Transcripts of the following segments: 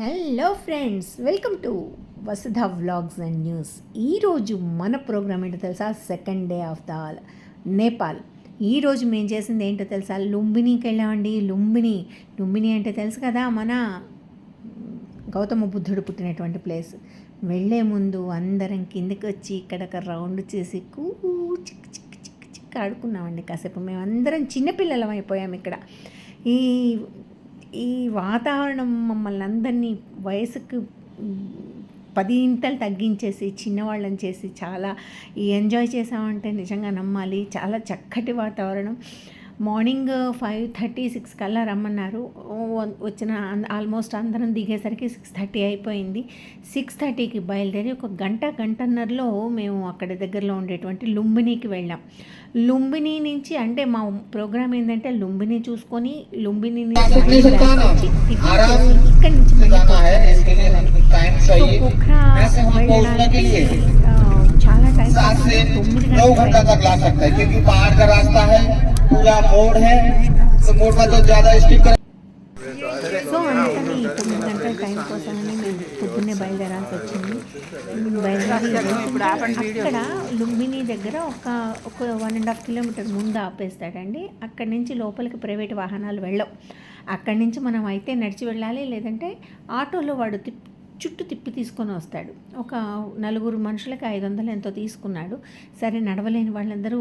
Hello friends welcome to Vasudha vlogs and news ఈరోజు మన program ఏంటో తెలుసా? Second day of the Nepal ఈరోజు మేము చేసింది ఏంటో తెలుసా? లుంబినీకి వెళ్ళామండి. లుంబిని. లుంబిని అంటే తెలుసు కదా మన గౌతమ బుద్ధుడు పుట్టినటువంటి ప్లేస్ వెళ్ళే ముందు అందరం కిందకి వచ్చి ఇక్కడ ఒక రౌండ్ చేసి కూ చిక్ చిక్ చిక్ చిక్ ఆడుకున్నామండి. కాసేపు మేము అందరం చిన్నపిల్లలం అయిపోయాం ఇక్కడ. ఈ ఈ వాతావరణం మమ్మల్ని అందరినీ వయసుకు పది ఇంతలు తగ్గించేసి చిన్నవాళ్ళని చేసి చాలా ఎంజాయ్ చేసామంటే నిజంగా నమ్మాలి. చాలా చక్కటి వాతావరణం. మార్నింగ్ ఫైవ్ థర్టీ సిక్స్ కల్లా రమ్మన్నారు. వచ్చిన ఆల్మోస్ట్ అందరం దిగేసరికి సిక్స్ థర్టీ అయిపోయింది. సిక్స్ థర్టీకి బయలుదేరి ఒక గంట గంటన్నరలో మేము అక్కడ దగ్గరలో ఉండేటువంటి లుంబినీకి వెళ్ళాం. లుంబిని నుంచి అంటే మా ప్రోగ్రామ్ ఏంటంటే లుంబిని చూసుకొని లుంబిని నుంచి ఇక్కడి నుంచి से తొమ్మిది नौ గంటలు घंटा तक ला सकता है क्योंकि पहाड़ का रास्ता है पूरा मोड़ है तो मोड़ में तो ज्यादा स्टिक कर సో అందుకని తొమ్మిది గంటల టైం కోసమని మేము పొద్దున్నే బయలుదేరాల్సి వచ్చింది బయలుదేరి అక్కడ లుంబిని దగ్గర ఒక ఒక వన్ అండ్ హాఫ్ కిలోమీటర్ ముందు ఆపేస్తాడండి అక్కడి నుంచి లోపలికి ప్రైవేట్ వాహనాలు వెళ్ళవు అక్కడి నుంచి మనం అయితే నడిచి వెళ్ళాలి లేదంటే ఆటోలో వాడు తిప్ చుట్టూ తిప్పి తీసుకొని వస్తాడు. ఒక నలుగురు మనుషులకి ఐదు వందలు ఎంతో తీసుకున్నాడు. సరే నడవలేని వాళ్ళందరూ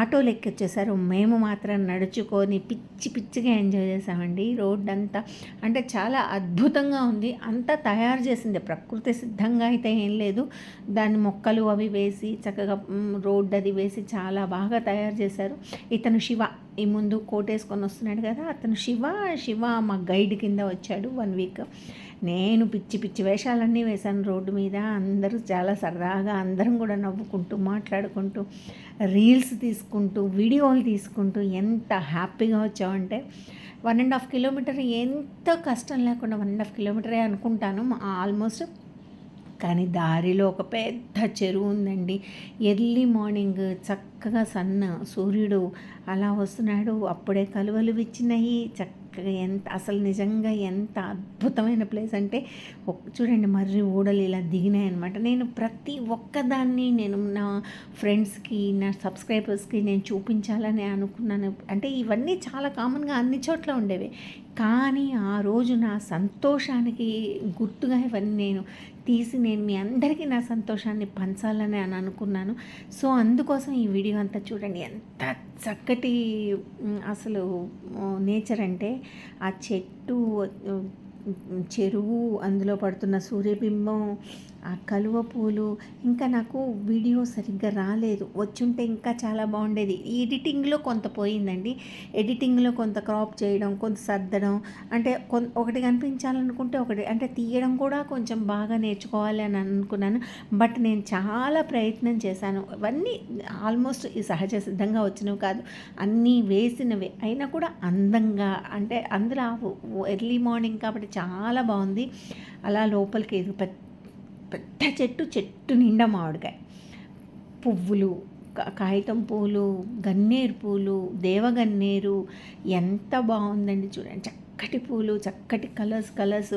ఆటోలు ఎక్కొచ్చేసారు మేము మాత్రం నడుచుకొని పిచ్చి పిచ్చిగా ఎంజాయ్ చేసామండి రోడ్ అంతా అంటే చాలా అద్భుతంగా ఉంది. అంతా తయారు చేసింది. ప్రకృతి సిద్ధంగా అయితే ఏం లేదు. దాని మొక్కలు అవి వేసి చక్కగా రోడ్డు రోడ్ అది వేసి చాలా బాగా తయారు చేశారు. ఇతను శివ. ఈ ముందు కోటేసుకొని వస్తున్నాడు కదా అతను శివ. శివ మా గైడ్ కింద వచ్చాడు వన్ వీక్. నేను పిచ్చి పిచ్చి వేషాలన్నీ వేశాను రోడ్డు మీద. అందరూ చాలా సరదాగా అందరం కూడా నవ్వుకుంటూ మాట్లాడుకుంటూ రీల్స్ తీసుకుంటూ వీడియోలు తీసుకుంటూ ఎంత హ్యాపీగా వచ్చామంటే వన్ అండ్ హాఫ్ కిలోమీటర్ ఎంత కష్టం లేకుండా వన్ అండ్ హాఫ్ కిలోమీటరే అనుకుంటాను. ఆల్మోస్ట్ కానీ దారిలో ఒక పెద్ద చెరువు ఉందండి. ఎర్లీ మార్నింగ్ చక్కగా సన్న సూర్యుడు అలా వస్తున్నాడు. అప్పుడే కలువలు విచ్చినాయి. చక్కగా ఎంత అసలు నిజంగా ఎంత అద్భుతమైన ప్లేస్ అంటే చూడండి మర్రి ఊడలు ఇలా దిగినాయి అనమాట నేను ప్రతి ఒక్కదాన్ని నేను నా ఫ్రెండ్స్కి నా సబ్స్క్రైబర్స్కి నేను చూపించాలని అనుకున్నాను. అంటే ఇవన్నీ చాలా కామన్గా అన్ని చోట్ల ఉండేవి. కానీ ఆ రోజు నా సంతోషానికి గుర్తుగా ఇవన్నీ నేను తీసి నేను మీ అందరికీ నా సంతోషాన్ని పంచాలని అని అనుకున్నాను. సో అందుకోసం ఈ వీడియో అంతా చూడండి. ఎంత చక్కటి అసలు నేచర్ అంటే ఆ చెట్టు చెరువు అందులో పడుతున్న సూర్యబింబం ఆ కలువ పూలు ఇంకా నాకు వీడియో సరిగ్గా రాలేదు. వచ్చుంటే ఇంకా చాలా బాగుండేది. ఈ ఎడిటింగ్లో కొంత పోయిందండి. ఎడిటింగ్లో కొంత క్రాప్ చేయడం కొంత సర్దడం అంటే ఒకటి కనిపించాలనుకుంటే ఒకటి అంటే తీయడం కూడా కొంచెం బాగా నేర్చుకోవాలి అని అనుకున్నాను. బట్ నేను చాలా ప్రయత్నం చేశాను. అవన్నీ ఆల్మోస్ట్ ఈ సహజ సిద్ధంగా వచ్చినవి కాదు. అన్నీ వేసినవి. అయినా కూడా అందంగా అంటే అందులో ఎర్లీ మార్నింగ్ కాబట్టి చాలా బాగుంది. అలా లోపలికి పెద్ద పెద్ద చెట్టు చెట్టు నిండా మామిడికాయ. పువ్వులు కాగితం పూలు గన్నేరు పూలు దేవగన్నేరు ఎంత బాగుందండి చూడండి. చక్కటి పూలు చక్కటి కలర్స్ కలర్స్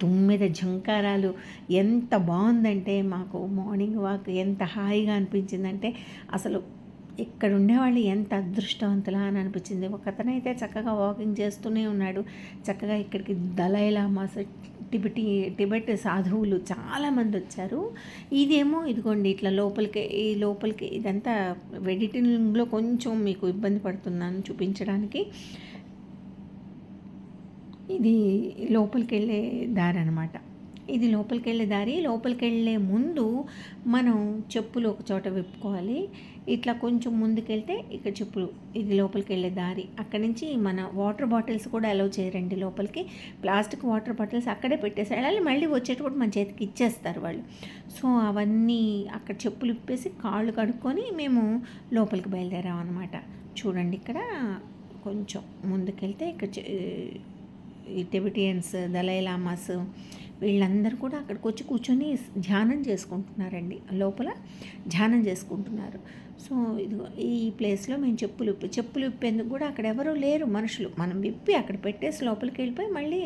తుమ్మిద జంకారాలు ఎంత బాగుందంటే మాకు మార్నింగ్ వాక్ ఎంత హాయిగా అనిపించిందంటే అసలు ఇక్కడ ఉండేవాళ్ళు ఎంత అదృష్టవంతులా అని అనిపించింది. ఒకతనైతే చక్కగా వాకింగ్ చేస్తూనే ఉన్నాడు. చక్కగా ఇక్కడికి దలైలామా టిబెటి టిబెట్ సాధువులు చాలామంది వచ్చారు. ఇదేమో ఇదిగోండి ఇట్లా లోపలికి ఈ లోపలికి ఇదంతా వెడిటింగ్లో కొంచెం మీకు ఇబ్బంది పడుతున్నాను చూపించడానికి. ఇది లోపలికి వెళ్ళే దారి అనమాట ఇది లోపలికి వెళ్ళే దారి. లోపలికి వెళ్ళే ముందు మనం చెప్పులు ఒక చోట విప్పుకోవాలి. ఇట్లా కొంచెం ముందుకెళ్తే ఇక్కడ చెప్పులు ఇది లోపలికి వెళ్ళే దారి. అక్కడి నుంచి మన వాటర్ బాటిల్స్ కూడా అలౌ చేయరండి లోపలికి. ప్లాస్టిక్ వాటర్ బాటిల్స్ అక్కడే పెట్టేసి వెళ్ళాలి మళ్ళీ వచ్చేటప్పుడు మన చేతికి ఇచ్చేస్తారు వాళ్ళు. సో అవన్నీ అక్కడ చెప్పులు ఇప్పేసి కాళ్ళు కడుక్కొని మేము లోపలికి బయలుదేరాం అనమాట చూడండి ఇక్కడ కొంచెం ముందుకెళ్తే ఇక్కడ ఈ టెబిటియన్స్ దలై లామాస్ వీళ్ళందరూ కూడా అక్కడికి వచ్చి కూర్చొని ధ్యానం చేసుకుంటున్నారండి. లోపల ధ్యానం చేసుకుంటున్నారు. సో ఇదిగో ఈ ప్లేస్లో మేము చెప్పులు ఇప్పి చెప్పులు విప్పేందుకు కూడా అక్కడ ఎవరు లేరు మనుషులు. మనం విప్పి అక్కడ పెట్టేసి లోపలికి వెళ్ళిపోయి మళ్ళీ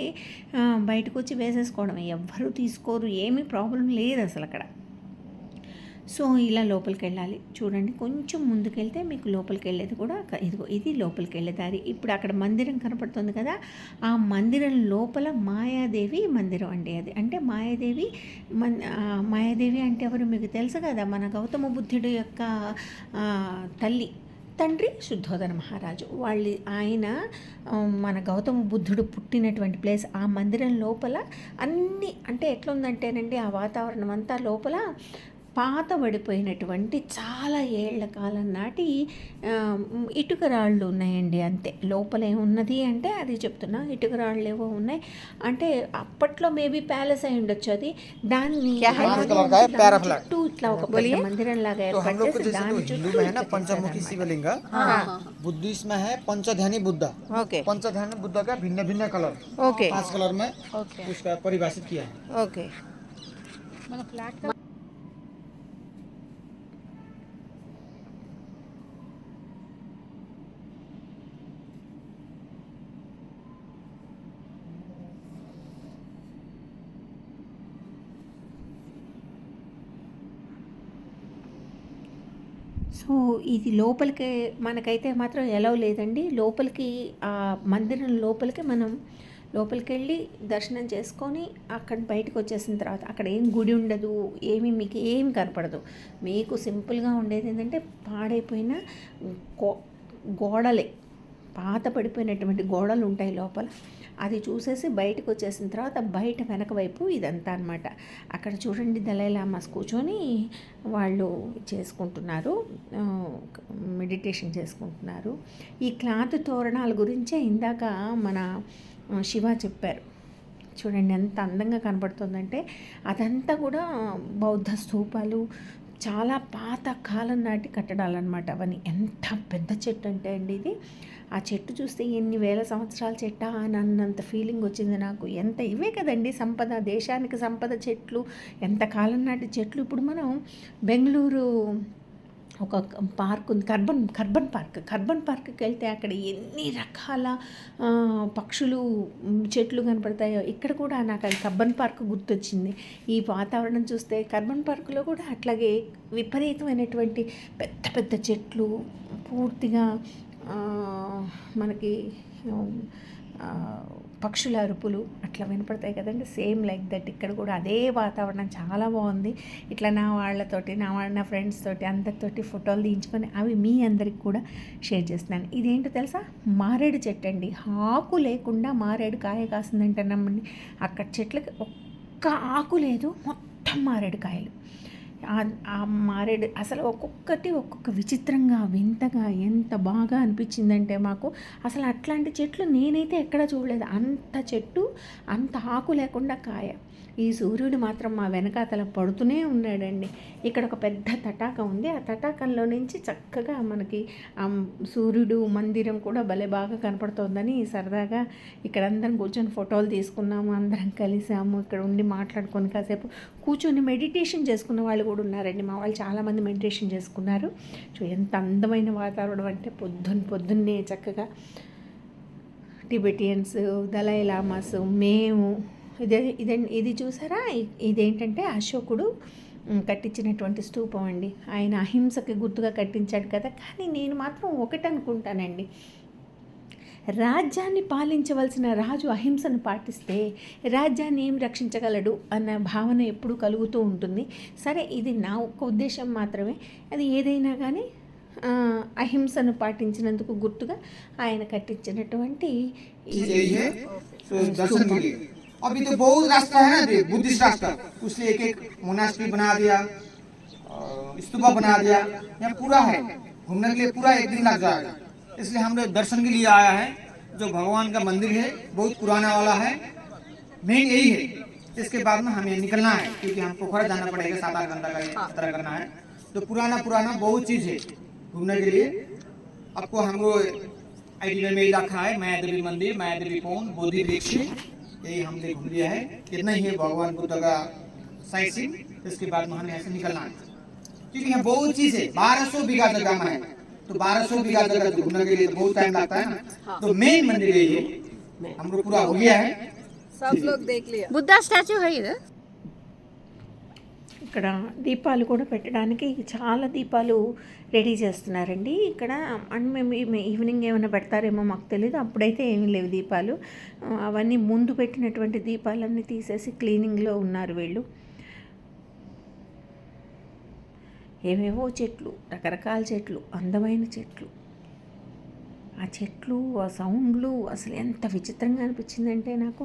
బయటకు వచ్చి వేసేసుకోవడం ఎవ్వరూ తీసుకోరు. ఏమీ ప్రాబ్లం లేదు అసలు అక్కడ సో ఇలా లోపలికి వెళ్ళాలి చూడండి కొంచెం ముందుకెళ్తే మీకు లోపలికి వెళ్ళేది కూడా ఇదిగో ఇది లోపలికి వెళ్ళే దారి. ఇప్పుడు అక్కడ మందిరం కనపడుతుంది కదా ఆ మందిరం లోపల మాయాదేవి మందిరం అండి అది. అంటే మాయాదేవి మన్ మాయాదేవి అంటే ఎవరు మీకు తెలుసు కదా మన గౌతమ బుద్ధుడు యొక్క తల్లి తండ్రి శుద్ధోదన మహారాజు. వాళ్ళు ఆయన మన గౌతమ బుద్ధుడు పుట్టినటువంటి ప్లేస్. ఆ మందిరం లోపల అన్ని అంటే ఎట్లుందంటేనండి ఆ వాతావరణం అంతా లోపల పాతబడిపోయినటువంటి చాలా ఏళ్ల కాలం నాటి ఆ, ఇటుక రాళ్ళు ఉన్నాయండి అంతే లోపల ఏమున్నది అంటే అది చెప్తున్నా ఇటుక రాళ్ళు ఏవో ఉన్నాయి అంటే అప్పట్లో మేబీ ప్యాలెస్ అయి ఉండొచ్చు అది దాన్ని Orange color का है, దాని पैरा flag. చుట్టూ ఇట్లా ఒక పెద్ద మందిరం లాగా तो हम ఏర్పాటు लोग को చేసి जैसे దాని तो हिंदू చుట్టూ में है ना ఇట్లా पंचमुखी చేశారన్నమాట. शिवलिंग बुद्धिस्ट में है पंचध्यानी बुद्धा ఓకే पंचध्यानी बुद्धा का भिन्न भिन्न कलर ఓకే पांच कलर में ఓకే उसका परिभाषित किया है ఓకే సో ఇది లోపలికి మనకైతే మాత్రం ఎలవ్ లేదండి. లోపలికి ఆ మందిరం లోపలికి మనం లోపలికి వెళ్ళి దర్శనం చేసుకొని అక్కడ బయటకు వచ్చేసిన తర్వాత అక్కడ ఏం గుడి ఉండదు ఏమీ మీకు ఏం కనపడదు. మీకు సింపుల్గా ఉండేది ఏంటంటే పాడైపోయిన గో గోడలే. పాత పడిపోయినటువంటి గోడలు ఉంటాయి లోపల. అది చూసేసి బయటకు వచ్చేసిన తర్వాత బయట వెనక వైపు ఇదంతా అనమాట అక్కడ చూడండి దళైలామాస్ కూర్చొని వాళ్ళు చేసుకుంటున్నారు. మెడిటేషన్ చేసుకుంటున్నారు. ఈ క్లాత్ తోరణాల గురించే ఇందాక మన శివ చెప్పారు. చూడండి ఎంత అందంగా కనబడుతుందంటే అదంతా కూడా బౌద్ధ స్థూపాలు చాలా పాత కాలం నాటి కట్టడాలన్నమాట అవన్నీ. ఎంత పెద్ద చెట్టు అంటే అండి ఇది. ఆ చెట్టు చూస్తే ఎన్ని వేల సంవత్సరాల చెట్ట అని అన్నంత ఫీలింగ్ వచ్చింది నాకు. ఎంత ఇవే కదండి సంపద దేశానికి సంపద చెట్లు. ఎంత కాలం నాటి చెట్లు. ఇప్పుడు మనం బెంగళూరు ఒక పార్క్ ఉంది. కర్బన్ కర్బన్ పార్క్. కర్బన్ పార్క్కి వెళ్తే అక్కడ ఎన్ని రకాల పక్షులు చెట్లు కనపడతాయో ఇక్కడ కూడా నాకు అది కర్బన్ పార్క్ గుర్తొచ్చింది. ఈ వాతావరణం చూస్తే కర్బన్ పార్కులో కూడా అట్లాగే విపరీతమైనటువంటి పెద్ద పెద్ద చెట్లు పూర్తిగా మనకి పక్షుల అరుపులు అట్లా వినపడతాయి కదండి. సేమ్ లైక్ దట్ ఇక్కడ కూడా అదే వాతావరణం చాలా బాగుంది. ఇట్లా నా వాళ్ళతోటి నా వాళ్ళ నా ఫ్రెండ్స్ తోటి అందరితోటి ఫోటోలు తీయించుకొని అవి మీ అందరికి కూడా షేర్ చేస్తున్నాను. ఇదేంటో తెలుసా? మారేడు చెట్టు అండి. ఆకు లేకుండా మారేడు కాయ కాసిందంటే నమ్మండి అక్కడ చెట్లకి ఒక్క ఆకు లేదు. మొత్తం మారేడు కాయలు. ఆ- మారేడు అసలు ఒక్కొక్కటి ఒక్కొక్క విచిత్రంగా వింతగా ఎంత బాగా అనిపించిందంటే మాకు అసలు అట్లాంటి చెట్లు నేనైతే ఎక్కడ చూడలేదు. అంత చెట్టు అంత ఆకు లేకుండా కాయ. ఈ సూర్యుడు మాత్రం మా వెనకాతల పడుతూనే ఉన్నాడండి. ఇక్కడ ఒక పెద్ద తటాకం ఉంది. ఆ తటాకంలో నుంచి చక్కగా మనకి ఆ సూర్యుడు మందిరం కూడా భలే బాగా కనపడుతోందని సరదాగా ఇక్కడ అందరం కూర్చొని ఫోటోలు తీసుకున్నాము. అందరం కలిసాము. ఇక్కడ ఉండి మాట్లాడుకొని కాసేపు కూర్చొని మెడిటేషన్ చేసుకున్న వాళ్ళు కూడా ఉన్నారండి. మా వాళ్ళు చాలామంది మెడిటేషన్ చేసుకున్నారు. చూ ఎంత అందమైన వాతావరణం అంటే పొద్దున్న పొద్దున్నే చక్కగా టిబెటియన్స్ దలైలామాస్ మేము ఇదే ఇదే ఇది చూసారా? ఇదేంటంటే అశోకుడు కట్టించినటువంటి స్తూపం అండి. ఆయన అహింసకి గుర్తుగా కట్టించాడు కదా. కానీ నేను మాత్రం ఒకటి అనుకుంటానండి. రాజ్యాన్ని పాలించవలసిన రాజు అహింసను పాటిస్తే రాజ్యాన్ని ఏం రక్షించగలడు అన్న భావన ఎప్పుడు కలుగుతూ ఉంటుంది. సరే ఇది నా ఒక్క ఉద్దేశం మాత్రమే. అది ఏదైనా కానీ అహింసను పాటించినందుకు గుర్తుగా ఆయన కట్టించినటువంటి तो अभी तो बहुत रास्ता है ना बुद्धिस्ट रास्ता। उसलिए एक एक मोनास्ट्री बना दिया स्तूपा बना दिया, यहाँ पूरा है। घूमने के लिए पूरा एक दिन लग जाएगा। इसलिए हम लोग दर्शन के लिए आया है, जो भगवान का मंदिर है, बहुत पुराना वाला है। मेन यही है। इसके बाद में हमें निकलना है, क्योंकि हमको पोखरा जाना पड़ेगा, सात आठ घंटा का यात्रा करना है। तो पुराना पुराना बहुत चीज़ है घूमने के लिए। आपको हमको आइडिया में रखा है माया देवी मंदिर माया देवी कौन बोधि यही हमने देख लिया है। कि नहीं है भगवान बुद्ध का साइड सीन इसके बाद में हमें ऐसे निकलना है। क्योंकि यहाँ बहुत चीज़ है। बारह सौ बीघा जगह में है। तो बारह सौ बीघा जगह तो घूमने के लिए तो बहुत टाइम लगता है ना। हाँ। तो मेन मंदिर यही है। हम लोग पूरा हो गया है। सब लोग देख लिया बुद्धा स्टैचू है इधर। ఇక్కడ దీపాలు కూడా పెట్టడానికి చాలా దీపాలు రెడీ చేస్తున్నారండి. ఇక్కడ అండ్ మేము ఈవినింగ్ ఏమైనా పెడతారేమో మాకు తెలియదు అప్పుడైతే ఏమీ లేవు దీపాలు. అవన్నీ ముందు పెట్టినటువంటి దీపాలన్నీ తీసేసి క్లీనింగ్లో ఉన్నారు వీళ్ళు. ఏవేవో చెట్లు రకరకాల చెట్లు అందమైన చెట్లు. ఆ చెట్లు ఆ సౌండ్లు అసలు ఎంత విచిత్రంగా అనిపించిందంటే నాకు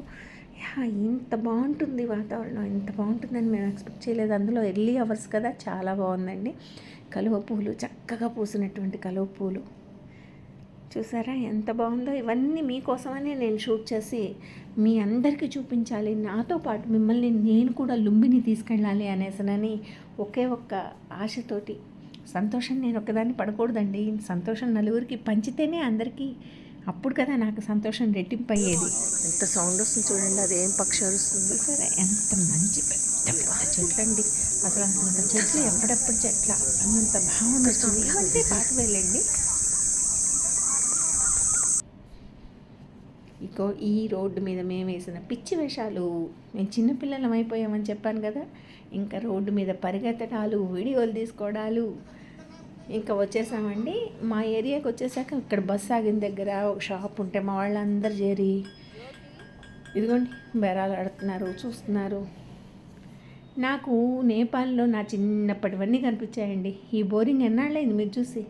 ఇంత బాగుంటుంది వాతావరణం. ఇంత బాగుంటుందని మేము ఎక్స్పెక్ట్ చేయలేదు. అందులో ఎర్లీ అవర్స్ కదా చాలా బాగుందండి. కలువ పూలు చక్కగా పూసినటువంటి కలువ పూలు. చూసారా ఎంత బాగుందో? ఇవన్నీ మీకోసమనే నేను షూట్ చేసి మీ అందరికీ చూపించాలి. నాతో పాటు మిమ్మల్ని నేను కూడా లుంబిని తీసుకెళ్ళాలి అనేసనని ఒకే ఒక్క ఆశతోటి. సంతోషం నేను ఒకదాన్ని పడకూడదండి. సంతోషం నలుగురికి పంచితేనే అందరికీ అప్పుడు కదా నాకు సంతోషం రెట్టింపు అయ్యేది ఎంత సౌండ్ వస్తుంది చూడండి అది ఏం పక్షి అరుస్తుంది? సరే ఎంత మంచి పెద్ద పెద్ద చెట్లు అండి అసలు అంత చెట్లు ఎప్పుడెప్పుడు చెట్ల అంత భావన వచ్చింది ఇవంటే పాటు వెళ్ళండి ఇగో ఈ రోడ్డు మీద మేము వేసిన పిచ్చి వేషాలు. మేము చిన్నపిల్లలం అయిపోయామని చెప్పాను కదా. ఇంకా రోడ్డు మీద పరిగెత్తడాలు వీడియోలు తీసుకోవడాలు. ఇంకా వచ్చేసామండి. మా ఏరియాకి వచ్చేసాక ఇక్కడ బస్ ఆగిన దగ్గర ఒక షాప్ ఉంటే మా వాళ్ళందరూ చేరి ఇదిగోండి బేరాలు ఆడుతున్నారు చూస్తున్నారు. నాకు నేపాల్లో నా చిన్నప్పటివన్నీ కనిపించాయండి. ఈ బోరింగ్ ఎన్నాళ్ళైంది మీరు చూసి?